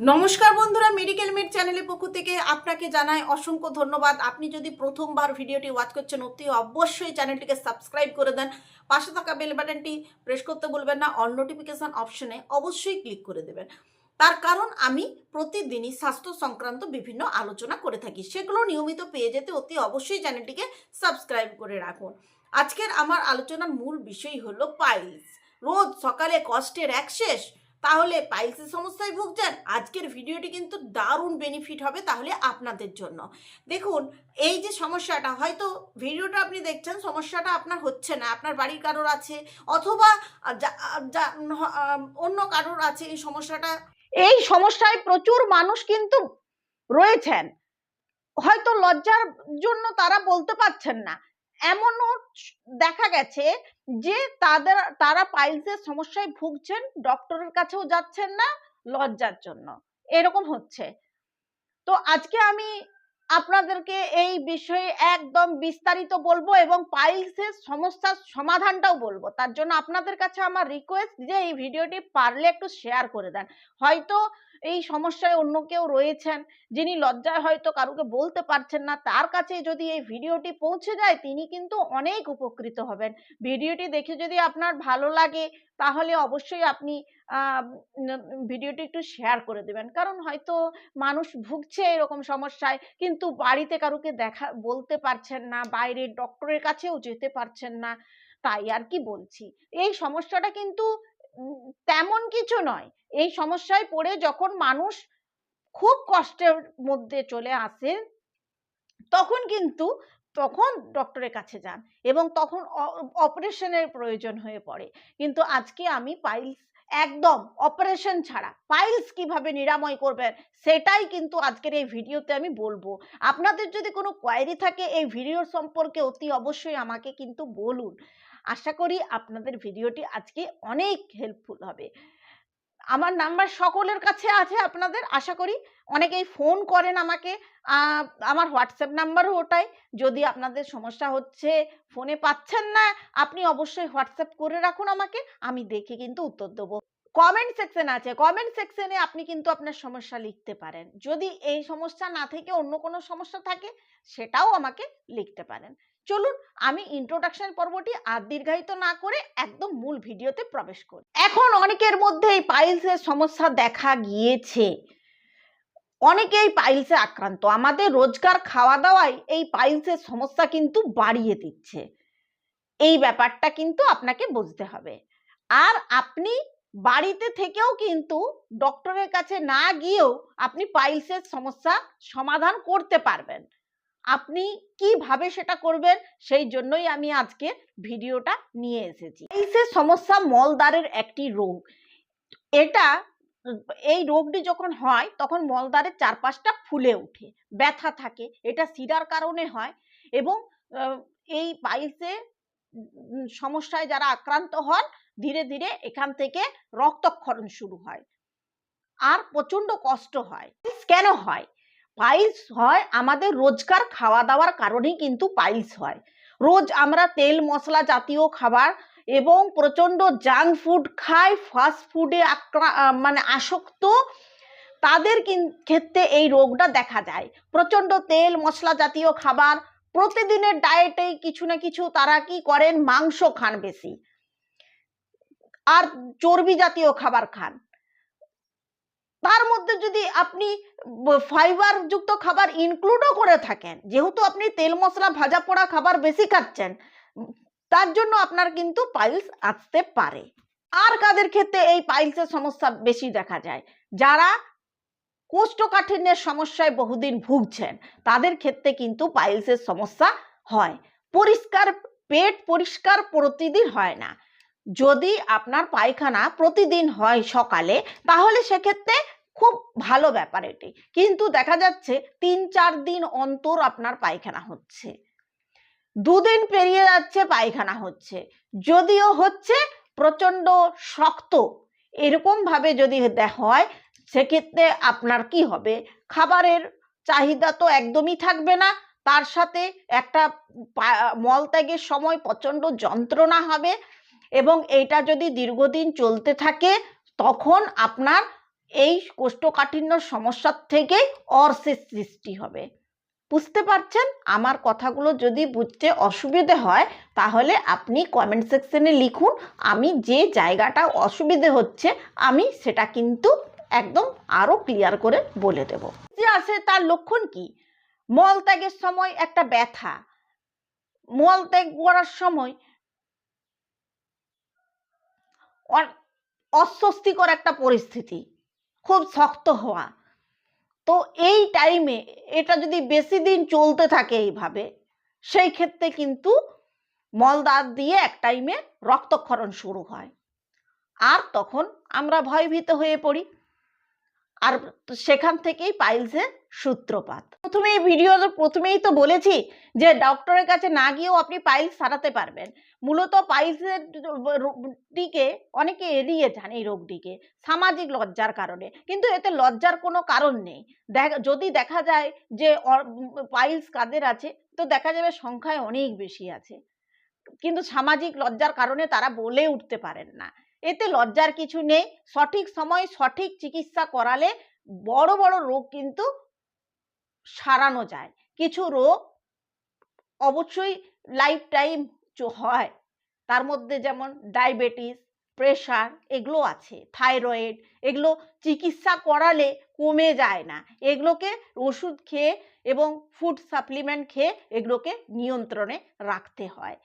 নমস্কার বন্ধুরা medical made চ্যানেলের পক্ষ থেকে আপনাকে জানাই অসংখ্য ধন্যবাদ। আপনি যদি প্রথমবার ভিডিওটি ওয়াচ করছেন, অতি অবশ্যই চ্যানেলটিকে সাবস্ক্রাইব করে দেন। পাশে থাকা বেল বাটনটি প্রেস করতে বলবেন না অল নোটিফিকেশান অপশনে অবশ্যই ক্লিক করে দেবেন। তার কারণ আমি প্রতিদিনই স্বাস্থ্য সংক্রান্ত বিভিন্ন আলোচনা করে থাকি। সেগুলো নিয়মিত পেয়ে যেতে অতি অবশ্যই চ্যানেলটিকে সাবস্ক্রাইব করে রাখুন। আজকের আমার আলোচনার মূল বিষয় হলো পাইলস রোজ সকালে কষ্টের শেষ তাহলে পাইলসের সমস্যায় ভুগছেন? আজকের ভিডিওটি কিন্তু দারুণ বেনিফিট হবে তাহলে আপনাদের জন্য। দেখুন, এই যে সমস্যাটা, হয়তো ভিডিওটা আপনি দেখছেন, সমস্যাটা আপনার হচ্ছে না। আপনার বাড়ির কারোর আছে, অথবা অন্য কারোর আছে, এই সমস্যাটা এই সমস্যায় প্রচুর মানুষ কিন্তু রয়েছেন। হয়তো লজ্জার জন্য তারা বলতে পারছেন না। এমনও দেখা গেছে যে তাদের, তারা পাইলসের সমস্যায় ভুগছেন ডক্টরের কাছেও যাচ্ছেন না, লজ্জার জন্য। এরকম হচ্ছে। তো আজকে আমি আপনাদেরকে এই বিষয়ে একদম বিস্তারিত বলব এবং পাইলসের সমস্যার সমাধানটাও বলব। তার জন্য আপনাদের কাছে আমার রিকোয়েস্ট যে এই ভিডিওটি পারলে একটু শেয়ার করে দেন। হয়তো এই সমস্যায় অন্য কেউ রয়েছেন, যিনি লজ্জায় হয়তো কারুকে বলতে পারছেন না, তার কাছে যদি এই ভিডিওটি পৌঁছে যায়, তিনি কিন্তু অনেক উপকৃত হবেন। ভিডিওটি দেখে যদি আপনার ভালো লাগে, তাহলে অবশ্যই আপনি ভিডিওটি একটু শেয়ার করে দেবেন। কারণ হয়তো মানুষ ভুগছে এরকম সমস্যায়, কিন্তু বাড়িতে কারুকে দেখা, বলতে পারছেন না বাইরে ডক্টরের কাছেও যেতে পারছেন না, তাই আর কি বলছি। এই সমস্যাটা কিন্তু তেমন কিছু নয়। এই সমস্যায় পড়ে যখন মানুষ খুব কষ্টের মধ্যে চলে আসে, তখন কিন্তু, তখন ডক্টরের কাছে যান এবং তখন অপারেশনের প্রয়োজন হয়ে পড়ে। কিন্তু আজকে আমি পাইলস একদম অপারেশন ছাড়া পাইলস কীভাবে নিরাময় করবেন সেটাই কিন্তু আজকের এই ভিডিওতে আমি বলব। আপনাদের যদি কোনো কোয়ারি থাকে, এই ভিডিও সম্পর্কে অতি অবশ্যই আমাকে কিন্তু বলুন। আশা করি আপনাদের ভিডিওটি আজকে অনেক হেল্পফুল হবে। আমার নাম্বার সকলের কাছে আছে আপনাদের, আশা করি অনেকেই ফোন করেন আমাকে। আমার হোয়াটসঅ্যাপ নাম্বারও ওটাই। যদি আপনাদের সমস্যা হচ্ছে ফোনে পাচ্ছেন না, আপনি অবশ্যই হোয়াটসঅ্যাপ করে রাখুন আমাকে, আমি দেখে কিন্তু উত্তর দেবো। কমেন্ট সেকশন আছে। কমেন্ট সেকশনে আপনি কিন্তু আপনার সমস্যা লিখতে পারেন। যদি এই সমস্যা না থেকে অন্য কোনো সমস্যা থাকে, সেটাও আমাকে লিখতে পারেন। চলুন আমি ইন্ট্রোডাকশন পর্বটি আর দীর্ঘায়িত না করে একদম মূল ভিডিওতে প্রবেশ করি। এখন অনেকের মধ্যে এই পাইলসের সমস্যা দেখা গিয়েছে। অনেকেই পাইলসে আক্রান্ত। আমাদের রোজকার খাওয়া দাওয়ায় এই পাইলসের সমস্যা কিন্তু বাড়িয়ে দিচ্ছে। এই ব্যাপারটা কিন্তু আপনাকে বুঝতে হবে। আর আপনি বাড়িতে থেকেও কিন্তু ডক্টরের কাছে না গিয়েও আপনি পাইলসের সমস্যা সমাধান করতে পারবেন। আপনি কীভাবে সেটা করবেন সেই জন্যই আমি আজকে ভিডিওটা নিয়ে এসেছি। পাইলসের সমস্যা মলদ্বারের একটি রোগ, এটা এই রোগটি যখন হয় তখন মলদ্বারের চারপাশটা ফুলে ওঠে, ব্যথা থাকে, এটা শিরার কারণে হয় এবং এই পাইলসে সমস্যায় যারা আক্রান্ত হন ধীরে ধীরে এখান থেকে রক্তক্ষরণ শুরু হয়। আর প্রচণ্ড কষ্ট হয়। কেন হয়? পাইলস হয়, আমাদের রোজকার খাওয়া দাওয়ার কারণেই কিন্তু পাইলস হয়। রোজ আমরা তেল, মশলা জাতীয় খাবার এবং প্রচণ্ড জাঙ্ক ফুড খাই ফাস্ট ফুডে মানে আসক্ত, তাদের ক্ষেত্রে এই রোগটা দেখা যায়। প্রচণ্ড তেল, মশলা জাতীয় খাবার, প্রতিদিনের ডায়েটে কিছু না কিছু তারা কি করেন? মাংস খান বেশি। আর চর্বি জাতীয় খাবার খান। তার মধ্যে যদি আপনি ফাইবার যুক্ত খাবার ইনক্লুডও করে থাকেন, যেহেতু আপনি তেল মশলা ভাজা পোড়া খাবার বেশি খাচ্ছেন তার জন্য আপনার কিন্তু পাইলস আসতে পারে। আর কাদের ক্ষেত্রে এই পাইলসের সমস্যা বেশি দেখা যায়? যারা কোষ্ঠকাঠিন্যের সমস্যায় বহুদিন ভুগছেন, তাদের ক্ষেত্রে কিন্তু পাইলসের সমস্যা হয়। পরিষ্কার পেট পরিষ্কার প্রতিদিন হয় না। যদি আপনার পায়খানা প্রতিদিন হয় সকালে, তাহলে সেক্ষেত্রে খুব ভালো ব্যাপার এটি। কিন্তু দেখা যাচ্ছে তিন চার দিন অন্তর আপনার পায়খানা হচ্ছে। দুদিন পেরিয়ে যাচ্ছে, পায়খানা হচ্ছে। যদিও হচ্ছে প্রচণ্ড শক্ত। এরকম ভাবে যদি হয়, সেক্ষেত্রে আপনার কি হবে? খাবারের চাহিদা তো একদমই থাকবে না। তার সাথে একটা মলত্যাগের সময় প্রচণ্ড যন্ত্রণা হবে এবং এটা যদি দীর্ঘদিন চলতে থাকে, তখন আপনার এই কোষ্ঠকাঠিন্য সমস্যার থেকে অর্শের সৃষ্টি হবে। বুঝতে পারছেন? আমার কথাগুলো যদি বুঝতে অসুবিধে হয়, তাহলে আপনি কমেন্ট সেকশনে লিখুন, আমি যে জায়গাটা অসুবিধে হচ্ছে, আমি সেটা কিন্তু একদম আরও ক্লিয়ার করে বলে দেব। যে আছে তার লক্ষণ কি? মল ত্যাগের সময় একটা ব্যথা। মল ত্যাগ করার সময় অস্বস্তিকর একটা পরিস্থিতি। খুব শক্ত হওয়া। তো এই টাইমে এটা যদি বেশি দিন চলতে থাকে এইভাবে, সেই ক্ষেত্রে কিন্তু মলদার দিয়ে এক টাইমে রক্তক্ষরণ শুরু হয়। আর তখন আমরা ভয়ভীত হয়ে পড়ি। আর সেখান থেকেই পাইলসের সূত্রপাত। প্রথমে ভিডিও প্রথমেই তো বলেছি যে ডক্টরের কাছে না গিয়েও আপনি পাইলস সারাতে পারবেন। মূলত পাইলসের রোগটিকে অনেকে এড়িয়ে যান এই রোগটিকে, সামাজিক লজ্জার কারণে। কিন্তু এতে লজ্জার কোনো কারণ নেই। দেখ, যদি দেখা যায় যে পাইলস কাদের আছে, তো দেখা যাবে সংখ্যায় অনেক বেশি আছে। কিন্তু সামাজিক লজ্জার কারণে তারা বলে উঠতে পারেন না। এতে লজ্জার কিছু নেই। সঠিক সময় সঠিক চিকিৎসা করালে বড় বড় রোগ কিন্তু সারানো যায়। কিছু রোগ অবশ্যই লাইফ টাইম হয়। তার মধ্যে যেমন ডায়াবেটিস প্রেশার এগুলো আছে থাইরয়েড এগুলো চিকিৎসা করালে কমে যায় না। এগুলোকে ওষুধ খেয়ে এবং ফুড সাপ্লিমেন্ট খেয়ে এগুলোকে নিয়ন্ত্রণে রাখতে হয়।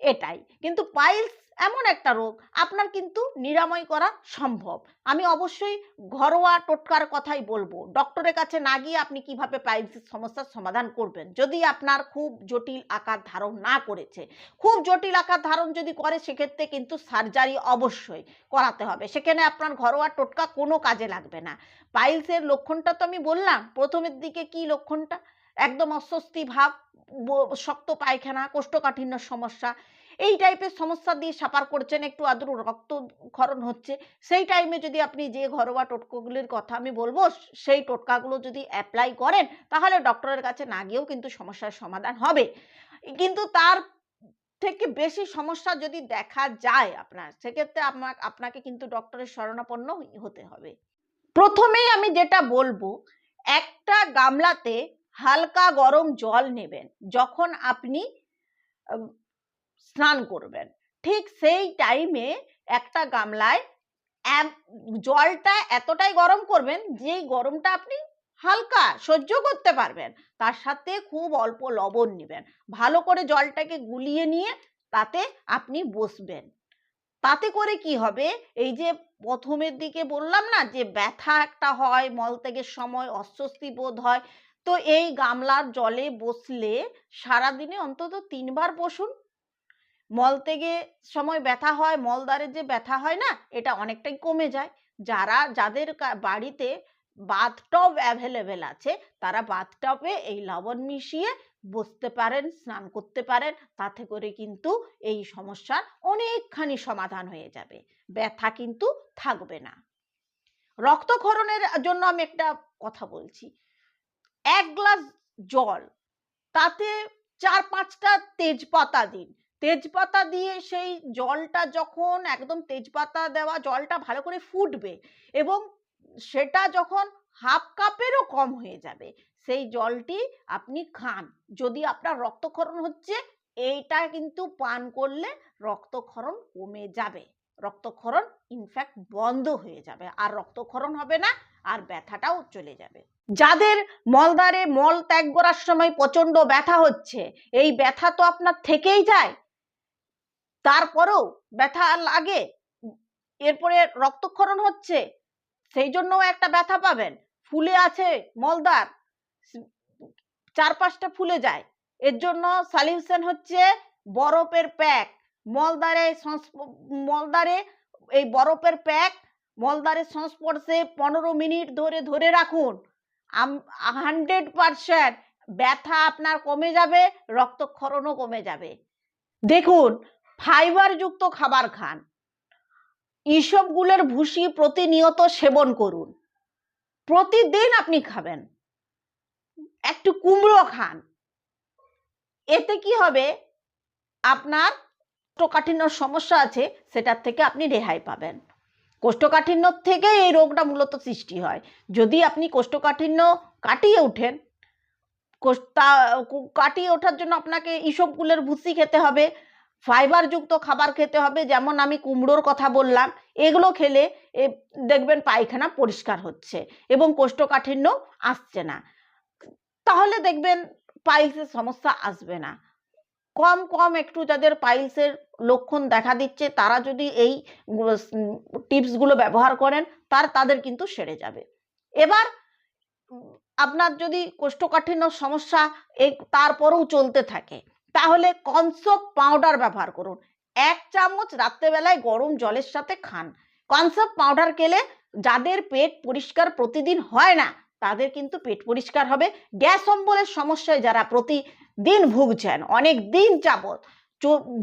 এটাই। কিন্তু পাইলস এমন একটা রোগ, আপনার কিন্তু নিরাময় করা সম্ভব। আমি অবশ্যই ঘরোয়া টোটকার কথাই বলব। ডক্টরের কাছে না গিয়ে আপনি কীভাবে পাইলসের সমস্যার সমাধান করবেন? যদি আপনার খুব জটিল আকার ধারণ না করেছে, খুব জটিল আকার ধারণ যদি করে, সেক্ষেত্রে কিন্তু সার্জারি অবশ্যই করাতে হবে। সেখানে আপনার ঘরোয়া টোটকা কোনো কাজে লাগবে না। পাইলসের লক্ষণটা তো আমি বললাম, প্রথমের দিকে কি লক্ষণটা? একদম অস্বস্তি ভাব শক্ত পায়খানা কোষ্ঠকাঠিন্য সমস্যা এই টাইপের সমস্যা দিয়ে সাপার করছেন, একটু আদর রক্তক্ষরণ হচ্ছে, সেই টাইমে যদি আপনি যে ঘরোয়া টোটকাগুলির কথা আমি বলব, সেই টোটকাগুলো যদি অ্যাপ্লাই করেন, তাহলে ডক্টরের কাছে না গিয়েও কিন্তু সমস্যার সমাধান হবে। কিন্তু তার থেকে বেশি সমস্যা যদি দেখা যায় আপনার, সেক্ষেত্রে আপনার আপনাকে কিন্তু ডক্টরের শরণাপন্ন হতে হবে। প্রথমেই আমি যেটা বলব, একটা গামলাতে হালকা গরম জল নেবেন। যখন আপনি স্নান করবেন। ঠিক সেই টাইমে একটা গামলায় জলটা এতটাই গরম করবেন, যেই গরমটা আপনি হালকা সহ্য করতে পারবেন। তার সাথে খুব অল্প লবণ নেবেন। ভালো করে জলটাকে গুলিয়ে নিয়ে তাতে আপনি বসবেন। তাতে করে কি হবে? এই যে প্রথমের দিকে বললাম না, যে ব্যথা একটা হয়, মলত্যাগের সময় অস্বস্তি বোধ হয়। তো এই গামলার জলে বসলে সারাদিনে অন্তত তিনবার বসুন। মলত্যাগে সময় ব্যথা হয়, মলদ্বারের যে ব্যথা হয় না, এটা অনেকটাই কমে যায়। যারা, যাদের বাড়িতে বাথটব অ্যাভেলেবেল আছে, তারা বাথটবে এই লবণ মিশিয়ে বসতে পারেন, স্নান করতে পারেন, তাতে করে কিন্তু এই সমস্যার অনেকখানি সমাধান হয়ে যাবে। ব্যথা কিন্তু থাকবে না। রক্তক্ষরণের জন্য আমি একটা কথা বলছি। এক গ্লাস জল, তাতে চার পাঁচটা তেজপাতা দিন। তেজপাতা দিয়ে সেই জলটা যখন একদম তেজপাতা দেওয়া জলটা ভালো করে ফুটবে এবং সেটা যখন হাফ কাপেরও কম হয়ে যাবে, সেই জলটি আপনি খান। যদি আপনার রক্তক্ষরণ হচ্ছে, এইটা কিন্তু পান করলে রক্তক্ষরণ কমে যাবে। রক্তক্ষরণ ইনফ্যাক্ট বন্ধ হয়ে যাবে। আর রক্তক্ষরণ হবে না, আর ব্যথাটাও চলে যাবে। যাদের মলদ্বারে মল ত্যাগ করার সময় প্রচণ্ড ব্যথা হচ্ছে, এই ব্যথা তো আপনার থেকেই যায়। তারপরেও ব্যথা লাগে। এরপরে রক্তক্ষরণ হচ্ছে সেই জন্যও একটা ব্যথা পাবেন। ফুলে আছে মলদার চার পাঁচটা ফুলে যায়। এর জন্য সলিউশন হচ্ছে বরফের প্যাক। মলদারে মলদারে এই বরফের প্যাক মলদারের সংস্পর্শে পনেরো মিনিট ধরে ধরে রাখুন। হান্ড্রেড পারসেন্ট ব্যথা আপনার কমে যাবে, রক্তক্ষরণও কমে যাবে। দেখুন ফাইবারযুক্ত খাবার খান। ইসবগুলোর ভুসি প্রতিনিয়ত সেবন করুন। প্রতিদিন আপনি খাবেন। একটু কুমড়ো খান। এতে কি হবে? আপনার কোষ্ঠকাঠিন্য সমস্যা আছে, সেটার থেকে আপনি রেহাই পাবেন। কোষ্ঠকাঠিন্য থেকে এই রোগটা মূলত সৃষ্টি হয়। যদি আপনি কোষ্ঠকাঠিন্য কাটিয়ে ওঠেন কাটিয়ে ওঠার জন্য আপনাকে ইসবগুলের ভুসি খেতে হবে। ফাইবারযুক্ত খাবার খেতে হবে, যেমন আমি কুমড়োর কথা বললাম, এগুলো খেলে দেখবেন পায়খানা পরিষ্কার হচ্ছে এবং কোষ্ঠকাঠিন্য আসছে না। তাহলে দেখবেন পাইলসের সমস্যা আসবে না। কম কম একটু যাদের পাইলসের লক্ষণ দেখা দিচ্ছে, তারা যদি এই টিপসগুলো ব্যবহার করেন, তার তাদের কিন্তু সেরে যাবে। এবার আপনার যদি কোষ্ঠকাঠিন্য সমস্যা তারপরেও চলতে থাকে তাহলে কনসপ পাউডার ব্যবহার করুন। এক চামচ রাত্রেবেলায় গরম জলের সাথে খান। কনসপ পাউডার খেলে যাদের পেট পরিষ্কার প্রতিদিন হয় না, তাদের কিন্তু পেট পরিষ্কার হবে। গ্যাস অম্বলের সমস্যায় যারা প্রতিদিন ভুগছেন, অনেক দিন যাবৎ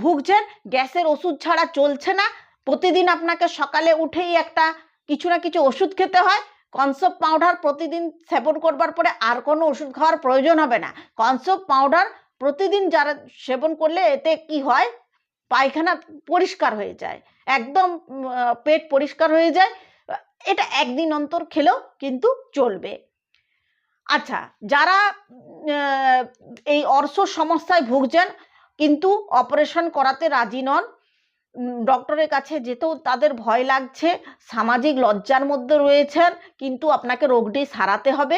ভুগছেন, গ্যাসের ওষুধ ছাড়া চলছে না। প্রতিদিন আপনাকে সকালে উঠেই একটা কিছু না কিছু ওষুধ খেতে হয়। কনসপ পাউডার প্রতিদিন সেবন করবার পরে আর কোনো ওষুধ খাওয়ার প্রয়োজন হবে না। কনসপ পাউডার প্রতিদিন যারা সেবন করলে এতে কি হয়? পায়খানা পরিষ্কার হয়ে যায়। একদম পেট পরিষ্কার হয়ে যায়। এটা একদিন অন্তর খেলেও কিন্তু চলবে। আচ্ছা যারা এই অর্শ সমস্যায় ভুগছেন কিন্তু অপারেশন করাতে রাজি নন ডক্টরের কাছে যেতেও তাদের ভয় লাগছে, সামাজিক লজ্জার মধ্যে রয়েছেন, কিন্তু আপনাকে রোগটি সারাতে হবে।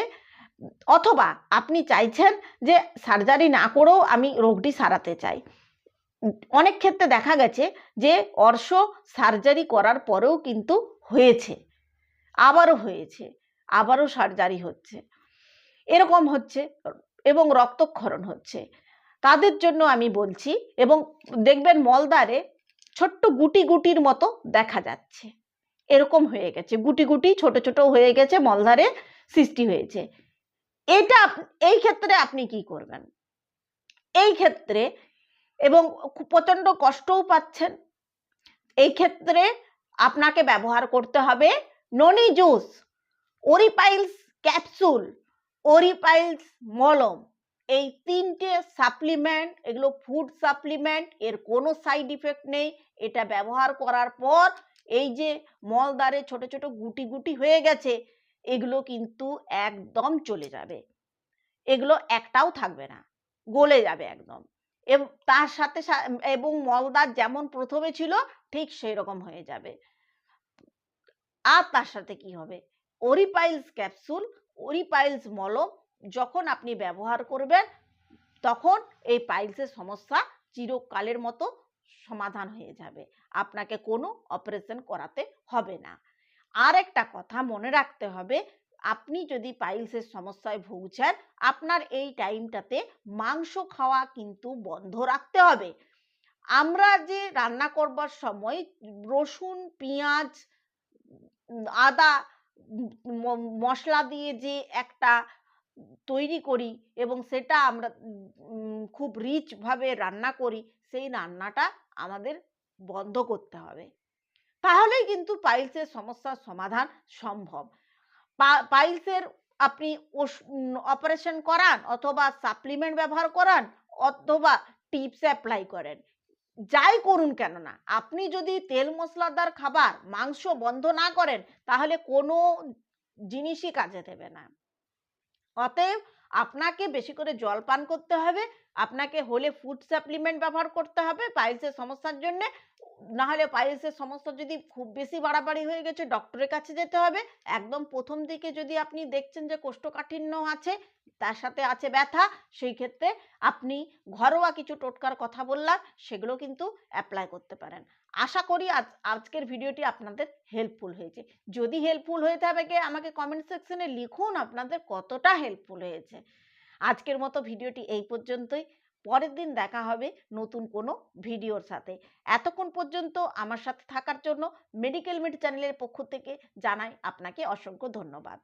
অথবা আপনি চাইছেন যে সার্জারি না করেও আমি রোগটি সারাতে চাই। অনেক ক্ষেত্রে দেখা গেছে যে অর্শ সার্জারি করার পরেও কিন্তু হয়েছে, আবারও হয়েছে, আবারও সার্জারি হচ্ছে। এরকম হচ্ছে এবং রক্তক্ষরণ হচ্ছে। তাদের জন্য আমি বলছি এবং দেখবেন মলদারে ছোট্ট গুটি গুটির মতো দেখা যাচ্ছে। এরকম হয়ে গেছে। গুটি গুটি ছোট ছোট হয়ে গেছে মলদারে সৃষ্টি হয়েছে। এটা এই ক্ষেত্রে আপনি কি করবেন? এই ক্ষেত্রে এবং প্রচণ্ড কষ্টও পাচ্ছেন। এই ক্ষেত্রে আপনাকে ব্যবহার করতে হবে ননি জুস, ওরিপাইলস ক্যাপসুল, ওরিপাইলস মলম। এই তিনটে সাপ্লিমেন্ট, এগুলো ফুড সাপ্লিমেন্ট, এর কোনো সাইড ইফেক্ট নেই। এটা ব্যবহার করার পর এই যে মলদারে ছোট ছোট গুটি গুটি হয়ে গেছে এগুলো কিন্তু একদম চলে যাবে। এগুলো একটাও থাকবে না, গলে যাবে একদম। তার সাথে এবং মলদার যেমন প্রথমে ছিল, ঠিক সেই রকম হয়ে যাবে। আর তার সাথে কি হবে? ওরিপাইলস ক্যাপসুল ওরিপাইলস মলম যখন আপনি ব্যবহার করবেন, তখন এই পাইলসের সমস্যা চিরকালের মতো সমাধান হয়ে যাবে। আপনাকে কোনো অপারেশন করাতে হবে না। আর একটা কথা মনে রাখতে হবে। আপনি যদি পাইলসের সমস্যায় ভুগছেন, আপনার এই টাইমটাতে মাংস খাওয়া কিন্তু বন্ধ রাখতে হবে। আমরা যে রান্না করবার সময় রসুন, পেঁয়াজ আদা মশলা দিয়ে যে একটা তৈরি করি এবং সেটা আমরা খুব রিচ ভাবে রান্না করি, সেই রান্নাটা আমাদের বন্ধ করতে হবে। তাহলেই কিন্তু পাইলসের সমস্যার সমাধান সম্ভব। পাইলসের আপনি অপারেশন করান অথবা সাপ্লিমেন্ট ব্যবহার করান অথবা টিপস অ্যাপ্লাই করেন। যাই করুন কেন না, আপনি যদি তেল মশলাদার খাবার, মাংস বন্ধ না করেন, তাহলে কোনো জিনিসই কাজে দেবে না। অতএব আপনাকে বেশি করে জল পান করতে হবে আপনাকে হলে ফুড সাপ্লিমেন্ট ব্যবহার করতে হবে পাইলসের সমস্যার জন্য। না হলে পাইলসের সমস্যা যদি খুব বেশি বাড়াবাড়ি হয়ে গেছে ডক্টরের কাছে যেতে হবে। একদম প্রথম দিকে যদি আপনি দেখছেন যে কোষ্ঠকাঠিন্য আছে, তার সাথে আছে ব্যথা, সেই ক্ষেত্রে আপনি ঘরোয়া কিছু টোটকার কথা বললাম, সেগুলো কিন্তু অ্যাপ্লাই করতে পারেন। আশা করি আজ, আজকের ভিডিওটি আপনাদের হেল্পফুল হয়েছে। যদি হেল্পফুল হয়ে থাকে, আমাকে কমেন্ট সেকশনে লিখুন আপনাদের কতটা হেল্পফুল হয়েছে। আজকের মতো ভিডিওটি এই পর্যন্তই। পরের দিন দেখা হবে নতুন কোনো ভিডিওর সাথে। এতক্ষণ পর্যন্ত আমার সাথে থাকার জন্য মেডিকেল মিড চ্যানেলের পক্ষ থেকে জানাই আপনাকে অসংখ্য ধন্যবাদ।